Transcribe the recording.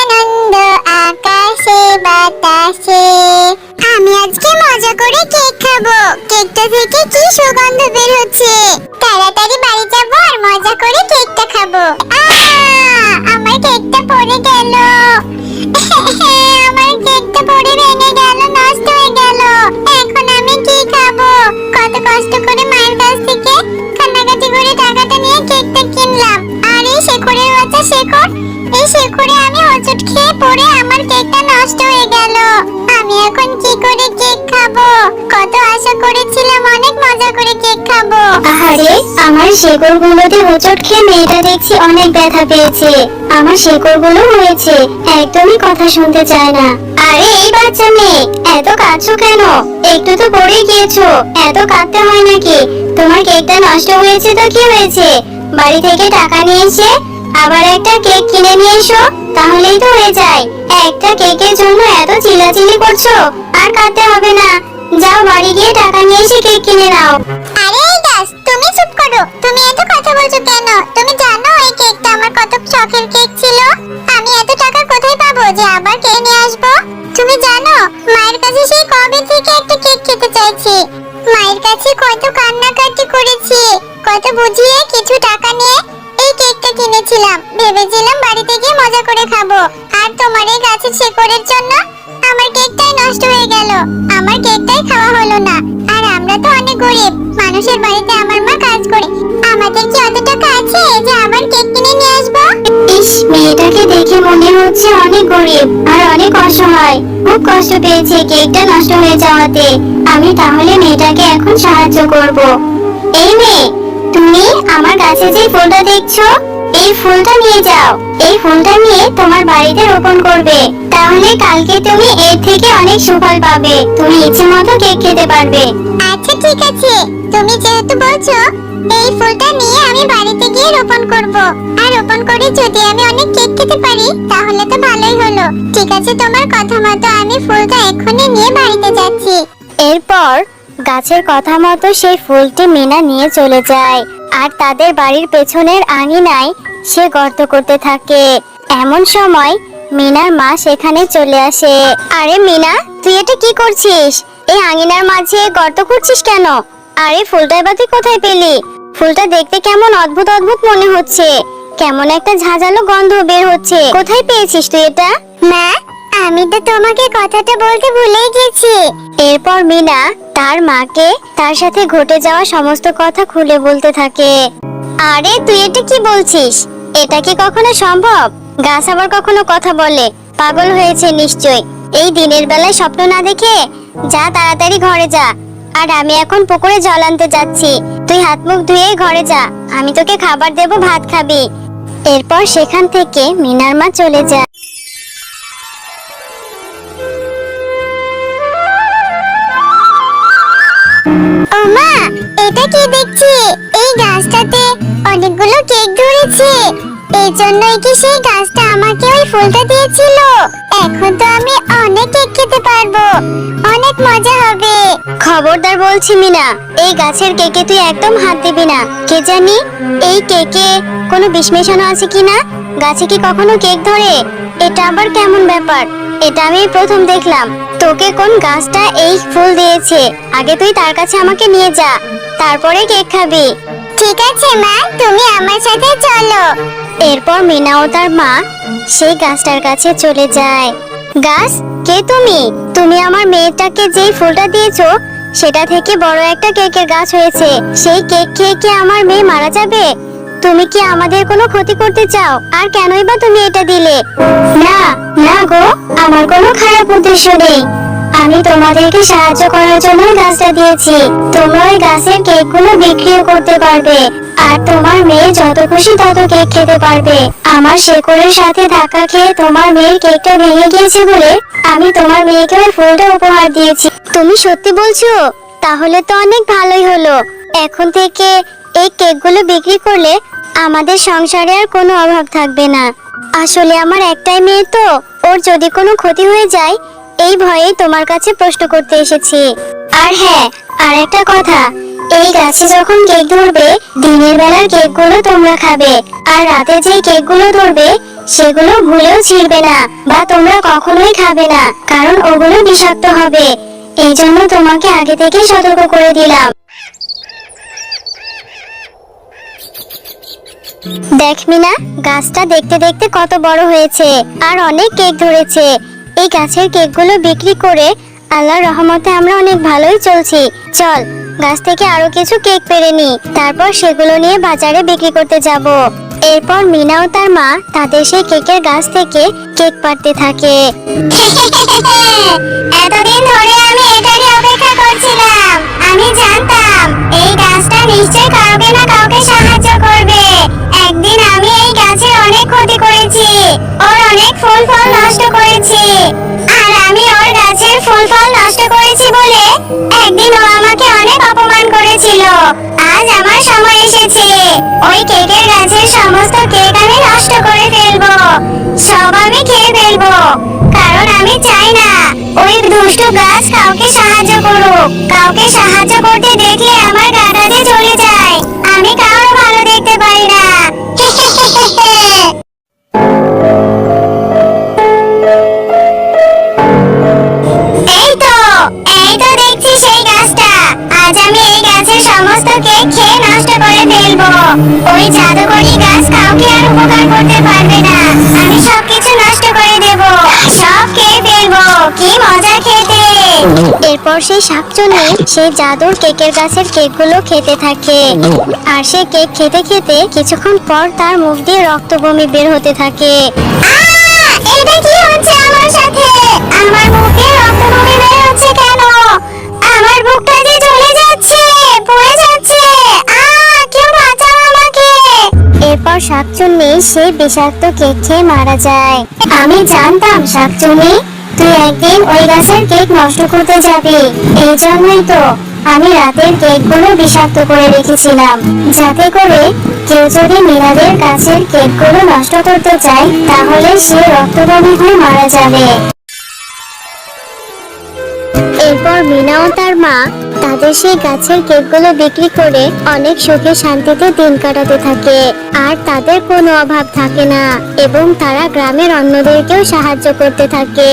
আনন্দ আকাশে বাতাসে। আমি আজকে মজা করে কেক খাব। কেকটা থেকে কি সুগন্ধ বের হচ্ছে? তাড়াতাড়ি বাড়ি যাব আর মজা করে শেখর এই শেখরে আমি হোঁচট খেয়ে পড়ে আমার কেকটা নষ্ট হয়ে গেল। আমি এখন কি করে কেক খাব? কত আশা করেছিলাম অনেক মজা করে কেক খাব। আহারে, আমার শেকড় গুলোতে হোঁচট খেয়ে মেয়েটা দেখছি অনেক ব্যথা পেয়েছে। আমার শেকড়গুলো হয়েছে, একদমই কথা শুনতে চায় না। আরে, এই বাচ্চা মেয়ে, এত কাঁদছো কেন? একটু তো পড়ে গিয়েছো, এত কাঁদতে হয় নাকি? তোমার কেকটা নষ্ট হয়েছে তো কি হয়েছে? বাড়ি থেকে টাকা নিয়ে এসে আবার একটা কেক কিনে নিয়ে এসো, তাহলেই তো হয়ে যায়। একটা কেকের জন্য এত চিল্লাচিল্লি করছ, আর কাঁদতে হবে না। যাও বাড়ি গিয়ে টাকা নিয়ে এসে কেক কিনে নাও। আরে গাছ, তুমি চুপ করো। তুমি এত কথা বলছো কেন? তুমি জানো এই কেকটা আমার কত শখের কেক ছিল? আমি এত টাকা কোথায় পাবো যে আবার কে নিয়ে আসব? তুমি জানো, মায়ের কাছে সেই কবে থেকে একটা কেক খেতে চাইছি। মায়ের কাছে কত কান্নাকাটি করেছি, কত বুঝিয়ে কিছু টাকা নিয়ে এই কেকটা কিনেছিলাম। ভেবেছিলাম বাড়িতে গিয়ে মজা করে খাব। আর তোমার এই গাছের শেকড়ের জন্য আমার কেকটাই নষ্ট হয়ে গেল। আমার কেকটাই খাওয়া হলো না। আর আমরা তো অনেক গরিব। মানুষের বাড়িতে আমার মা কাজ করে। আমাদের কি অত টাকা আছে যে আবার কেক কিনে নিয়ে আসব? ইস, মেয়েটাকে দেখে মনে হচ্ছে অনেক গরিব আর অনেক অসহায়। খুব কষ্ট পেয়েছে কেকটা নষ্ট হয়ে যাওয়াতে। আমি তাহলে মেয়েটাকে এখন সাহায্য করব। এই মেয়ে তুমি আমার কাছে যে ফুলটা দেখছ এই ফুলটা নিয়ে যাও। এই ফুলটা নিয়ে তোমার বাড়িতে রোপণ করবে। তাহলে কালকে তুমি এর থেকে অনেক সুফল পাবে। তুমি ইচ্ছে মতো কেক খেতে পারবে। আচ্ছা ঠিক আছে। তুমি যেহেতু বলছো এই ফুলটা নিয়ে আমি বাড়িতে গিয়ে রোপণ করব। আর রোপণ করে যদি আমি অনেক কেক খেতে পারি তাহলে তো ভালোই হলো। ঠিক আছে তোমার কথা মতো আমি ফুলটা এক্ষুনি নিয়ে বাড়িতে যাচ্ছি। এরপর গাছের কথা মতো সেই ফুলটি মিনা নিয়ে চলে যায়। আর তাদের বাড়ির পেছনের আঙিনায় সে গর্ত করতে থাকে। এমন সময় মিনার মা সেখানে চলে আসে। আরে মিনা, তুই এটা কি করছিস? এই আঙিনার মাঝে গর্ত করছিস কেন? আরে ফুলটা এবার তুই কোথায় পেলি? ফুলটা দেখতে কেমন অদ্ভুত অদ্ভুত মনে হচ্ছে। কেমন একটা ঝাঁঝালো গন্ধ বের হচ্ছে। কোথায় পেয়েছিস তুই এটা? মা, আমি তো তোমাকে কথাটা বলতে ভুলেই গেছি। এরপর মিনা তার মাকে তার সাথে ঘটে যাওয়া সমস্ত কথা খুলে বলতে থাকে। আরে, তুই এটা কি বলছিস? এটা কি কখনো সম্ভব? গাছ আবার কখনো কথা বলে? পাগল হয়েছে নিশ্চয় এই দিনের বেলায় স্বপ্ন না দেখে যা তাড়াতাড়ি ঘরে যা। আর আমি এখন পুকুরে জল আনতে যাচ্ছি। তুই হাত মুখ ধুয়ে ঘরে যা। আমি তোকে খাবার দেব, ভাত খাবি। এরপর সেখান থেকে মিনার মা চলে যায়। এটা কি দেখছি? এই গাছটাতে অনেকগুলো কেক ধরেছে। এই জন্যই কি সেই গাছটা আমাকে ওই ফুলটা দিয়েছিল? এখন তো আমি অনেক কেক খেতে পারব। অনেক মজা হবে। খবরদার বলছি, মিনা, এই গাছের কেকে তুই একদম হাত দিবি না। কে জানি এই কেকে কোনো বিষ মেশানো আছে কিনা? গাছে কি কখনো কেক ধরে? এটা আবার কেমন ব্যাপার? এটা আমি প্রথম দেখলাম। তোকে কোন গাছটা এই ফুল দিয়েছে? আগে তুই তার কাছে আমাকে নিয়ে যা তারপরে কেক খাবি। ঠিক আছে মা তুমি আমার সাথে চলো। এরপর মিনা ও তার মা সেই গাছটার কাছে চলে যায়। গাছ কে তুমি? তুমি আমার মেয়েটাকে যেই ফুলটা দিয়েছ সেটা থেকে বড় একটা কেকের গাছ হয়েছে। সেই কেক খেয়ে কি আমার মেয়ে মারা যাবে? তুমি কি আমাদের কোনো ক্ষতি করতে চাও? আর কেনই বা তুমি এটা দিলে? না না গো, আমার কোনো খারাপ উদ্দেশ্য নেই। আমি তোমাদেরকে সাহায্য করার জন্য গাছটা দিয়েছি। তোমরা ওই গাছের কেকগুলো বিক্রিও করতে পারবে। আর তোমার মেয়ে যত খুশি তত কেক খেতে পারবে। আমার শেকড়ের সাথে ধাক্কা খেয়ে তোমার মেয়ের কেকটা ভেঙে গিয়েছে বলে আমি তোমার মেয়েকে ওই ফুলটা উপহার দিয়েছি। তুমি সত্যি বলছো? তাহলে তো অনেক ভালোই হলো। এখন থেকে এই কেকগুলো বিক্রি করলে আমাদের সংসারে আর কোনো অভাব থাকবে না। আসলে আমার একটাই মেয়ে তো, ওর যদি কোনো ক্ষতি হয়ে যায়, এই ভয়ে তোমার কাছে প্রশ্ন করতে এসেছি। আর হ্যাঁ আর একটা কথা, এই গাছে যখন কেক ধরবে, দিনের বেলার কেকগুলো তোমরা খাবে, আর রাতে যে কেকগুলো ধরবে, সেগুলো ভুলেও ছিঁড়বে না, বা তোমরা কখনোই খাবে না, কারণ ওগুলো বিষাক্ত হবে। এই জন্য তোমাকে আগে থেকে সতর্ক করে দিলাম। দেখ মিনা, গাছটা দেখতে দেখতে কত বড় হয়েছে আর অনেক কেক ধরেছে। এই গাছের কেকগুলো বিক্রি করে আল্লাহর রহমতে আমরা অনেক ভালোই চলছি। চল, গাছ থেকে আরও কিছু কেক পেরে নি, তারপর সেগুলো নিয়ে বাজারে বিক্রি করতে যাব। এরপর মিনা ও তার মা তাদের সেই কেকের গাছ থেকে কেক পাড়তে থাকে। এতদিন ধরে আমি এটারই অপেক্ষা করছিলাম। আমি জানতাম এই গাছটা নিশ্চয় ওর অনেক ফুল ফল নষ্ট করেছি। আর আমি ওর গাছের ফুল ফল নষ্ট করেছি বলে একদিন ও আমাকে অনেক অপমান করেছিল। আজ আমার সময় এসেছে। ওই কেকের গাছের সমস্ত কেক আমি নষ্ট করে ফেলব। সব আমি খেয়ে ফেলব। কারণ আমি চাই না। ওই দুষ্টু গাছ কাউকে সাহায্য করুক। কাউকে সাহায্য করতে দেখলে করে ফেলব ওই জাদুকরি গাছ কাউকে আর উপকার করতে পারবে না। আমি সবকিছু নষ্ট করে দেব। সব ফেলব। কি মজা খেতে। এরপর সেই জাদুর কেকের গাছের কেকগুলো খেতে থাকে। আর সে কেক খেতে খেতে কিছুক্ষণ পর তার মুখ দিয়ে রক্ত বমি বের হতে থাকে। এটা কি হচ্ছে আমার সাথে? আমার মুখে রক্ত বমি সেই বিষাক্ত কেক খেয়ে মারা যায়। আমি জানতাম, শাকচুনি, তুই একদিন ওই গাছের কেক নষ্ট করতে যাবি। এই জন্যই তো আমি রাতের কেকগুলো বিষাক্ত করে রেখেছিলাম। যাতে করে কেউ যদি মিনাদের গাছের কেকগুলো নষ্ট করতে চায়, তাহলে সে রক্তবমি হয়ে মারা যাবে। এরপর মিনা ও তার মা তাদের সেই গাছের কেকগুলো বিক্রি করে অনেক সুখে শান্তিতে দিন কাটাতে থাকে। আর তাদের কোনো অভাব থাকে না এবং তারা গ্রামের অন্যদেরকেও সাহায্য করতে থাকে।